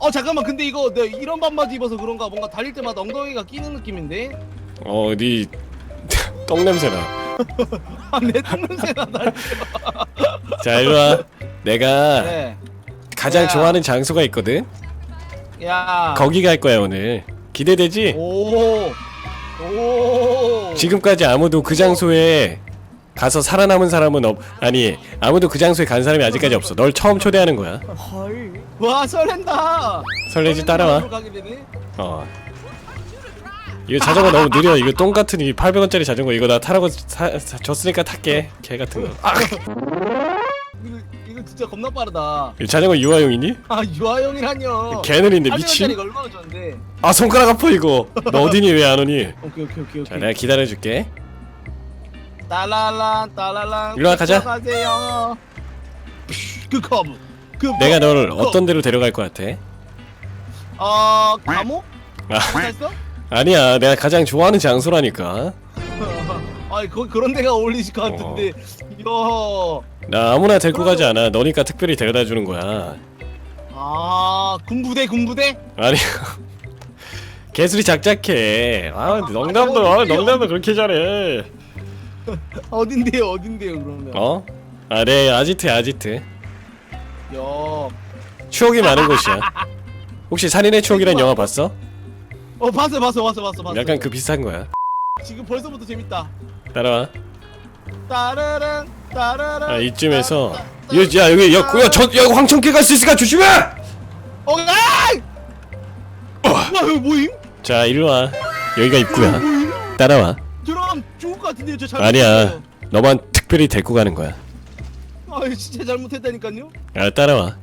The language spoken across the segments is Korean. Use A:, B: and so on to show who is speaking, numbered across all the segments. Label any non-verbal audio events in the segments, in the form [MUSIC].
A: 어 잠깐만 근데 이거 내 이런 반바지 입어서 그런가 뭔가 달릴 때마다 엉덩이가 끼는 느낌인데
B: 어 네 똥냄새나
A: 아내 똥냄새가 날
B: 자 일로 와 내가
A: 네.
B: 가장
A: 야.
B: 좋아하는 장소가 있거든
A: 야
B: 거기 갈 거야 오늘 기대되지?
A: 오. 오.
B: 지금까지 아무도 그 장소에 가서 살아남은 사람은 없 아니 아무도 그 장소에 간 사람이 아직까지 없어 널 처음 초대하는 거야
A: 헐. 와 설렌다.
B: 설레지 따라와
A: 앞으로 가게 되네.
B: 어 이거 자전거 너무 느려 이거 똥 같은 이 800원짜리 자전거 이거 나 타라고 사, 사, 줬으니까 탈게 개 같은 거 아!
A: 이거 이거 진짜 겁나 빠르다.
B: 이 자전거 유아용이니?
A: 아.
B: 개느리인데
A: 800원짜리가
B: 미친?
A: 얼마나?
B: 아 손가락 아파 이거 너 어디니 왜 안 오니?
A: 오케이 오케이 오케이
B: 자
A: 오케이.
B: 내가 기다려줄게
A: 따랄란 따랄란.
B: 일로 와, 가자.
A: 가세요. 그 커브. 그
B: 내가 널
A: 뭐,
B: 어떤 데로 데려갈 것 같아?
A: 어 감옥?
B: 아,
A: 했어? [LAUGHS]
B: 아니야 내가 가장 좋아하는 장소라니까 [LAUGHS]
A: 아이 거 그런 데가 어울리실 것 같은데. 이거
B: 나 아무나 데리고 가지 않아 너니까 특별히 데려다 주는 거야
A: 아 군부대 군부대?
B: 아니 [LAUGHS] 개수리 작작해 아 농담도 아, 농담도 그렇게 잘해
A: 어딘데요 어딘데요 그러면?
B: 어? 아 네 아지트야 아지트
A: 야.
B: 추억이 많은 곳이야 혹시 살인의 추억이란 영화 봤어?
A: 어 봤어 봤어 봤어 봤어 봤어.
B: 약간 그 비슷한 거야
A: 지금 벌써부터 재밌다.
B: 따라와
A: 따르릉 따르릉.
B: 아 이쯤에서 야, 야 여기 야, 야, 저, 야 황천길 갈 수 있으니까 조심해!
A: 어, 아이! 와, 이거 뭐임?
B: 자 일로 와 여기가 입구야
A: 뭐임?
B: 따라와
A: 저랑 죽을 것 같은데요, 저 잘못.
B: 아니야 너만 특별히 데리고 가는 거야
A: 아, 진짜 잘못했다니까요.
B: 아 따라와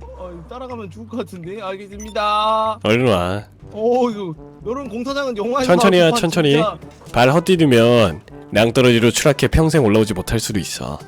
A: 아, 따라가면 죽을 것 같은데. 알겠습니다.
B: 얼른 와
A: 오, 이거 이런 공사장은 영화에서
B: 천천히
A: 법한
B: 천천히
A: 진짜-
B: 발 헛디디면 낭떠러지로 추락해 평생 올라오지 못할 수도 있어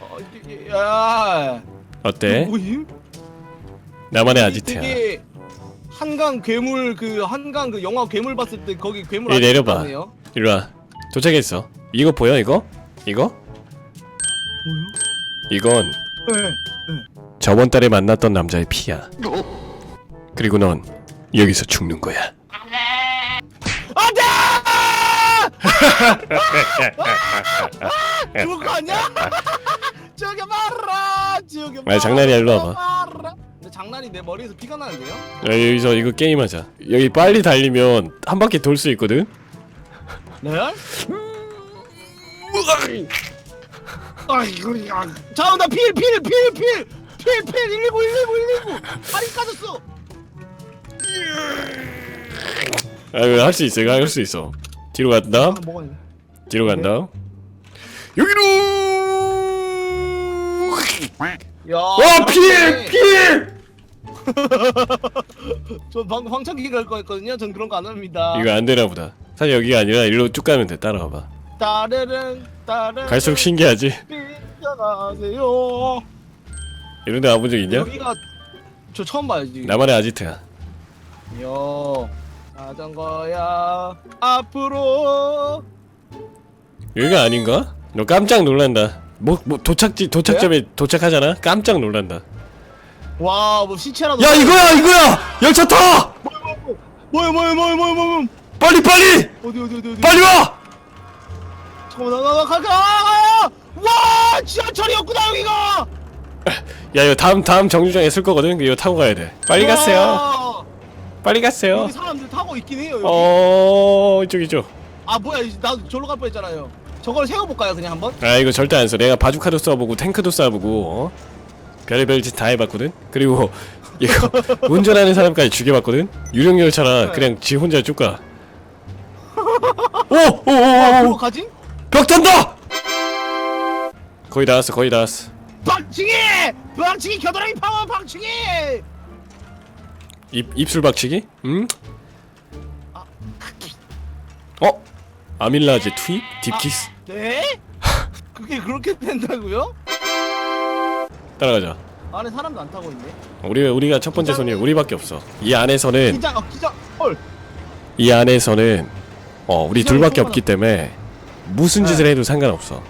A: 어, 이게- 야.
B: 어때?
A: 뭐임?
B: 나만의
A: 이
B: 아지트야
A: 되게 한강 괴물 그 한강 그 영화 괴물 봤을 때 거기 괴물
B: 이
A: 아저씨
B: 내려봐.
A: 같네요.
B: 일로와 도착했어 이거 보여 이거? 이거?
A: 뭐요?
B: 이건
A: 네.
B: 저번 달에 만났던 남자의 피야 그리고 넌 여기서 죽는 거야!
A: 죽을 거 아니야? 저기 말라! 저기
B: 아니, 장난이야, 일로 와봐.
A: 말라. 근데 장난이 내 머리에서 피가 나는데요?
B: 야, 여기서 이거 게임하자 여기 빨리 달리면 한 바퀴 돌 수 있거든?
A: 레알? 아이고 야. 자, 나 필, 필, 필, 필, 필, 필, 119, 119, 119. 다리 까졌어.
B: 아, 할수 있어 이거 할 수 있어 뒤로 간다
A: 아, 있네.
B: 뒤로 간다 여기로
A: 야.
B: 와 필! 필! [LAUGHS]
A: 저 방금 황천기 갈 거였거든요. 전 그런 거 안 합니다.
B: 이거 안 되나 보다 사실 여기가 아니라 일로 쭉 가면 돼 따라와봐
A: 따르릉 따르릉
B: 갈수록 신기하지?
A: 삐져나세요.
B: 이런 데 와본 적 있냐?
A: 여기가 저 처음 봐요 지금.
B: 나만의 아지트야
A: 요 자전거야 앞으로.
B: 여기가 아닌가? 너 깜짝 놀란다 뭐, 뭐 도착지 도착점에
A: 네?
B: 도착하잖아? 깜짝 놀란다
A: 와뭐 시체라도.
B: 야 이거야 이거야! 열차 타!
A: 뭐야 뭐야 뭐야 뭐야 뭐야.
B: 빨리 빨리!
A: 어디 어디 어디 어디.
B: 빨리 와!
A: 잠깐만 나나 갈까? 아, 와 지하철이었구나 여기가.
B: 야 이거 다음 다음 정류장에 쓸 거거든 이거 타고 가야 돼 빨리 가세요
A: 와,
B: 빨리 가세요
A: 여기 사람들 타고 있긴 해요. 여기.
B: 어 이쪽 이쪽
A: 아 뭐야 이- 나도 절로 갈 뻔했잖아요. 저걸 세워볼까요 그냥 한번?
B: 아 이거 절대 안 써. 내가 바주카도 쏴보고 탱크도 쏴보고 어? 별의별 짓 다 해봤거든. 그리고 [LAUGHS] 이거 운전하는 사람까지 죽여봤거든. 유령 열차라
A: 네.
B: 그냥 지 혼자 쭉 가. [LAUGHS]
A: 아 그거 가지?
B: 벽 탄다. 거의 다 왔어. 거의 다 왔어.
A: 박치기! 박치기 겨드랑이 파워 박치기!
B: 입 입술 박치기? 응? 어? 아밀라제 투입? 딥키스?
A: 네? 그게 그렇게 된다고요?
B: 따라가자.
A: 안에 사람도 안 타고 있네.
B: 우리 우리가 첫 번째 손이 우리밖에 없어. 이 안에서는
A: 기장, 어, 기장, 헐.
B: 이 안에서는 어 우리 둘밖에 없기 때문에 무슨
A: 네.
B: 짓을 해도 상관없어.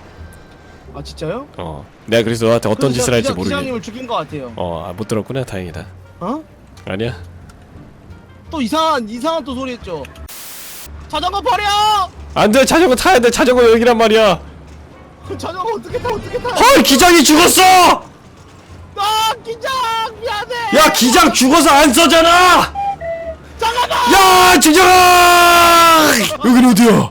A: 아 진짜요?
B: 어 내가 그래서 너한테 어떤
A: 그래서
B: 짓을
A: 제가
B: 할지 모르겠.
A: 기장님을 죽인 것 같아요.
B: 어못 들었구나 다행이다.
A: 어?
B: 아니야
A: 또 이상한 이상한 또 소리 했죠. 자전거 버려!
B: 안 돼 자전거 타야 돼 자전거 여기란 말이야 [LAUGHS]
A: 자전거 어떻게 타 어떻게 타?
B: 헐 기장이 죽었어
A: 아 기장 미안해.
B: 야 기장 죽어서 안 써잖아
A: 잠깐만.
B: 야 기장 여긴 어디야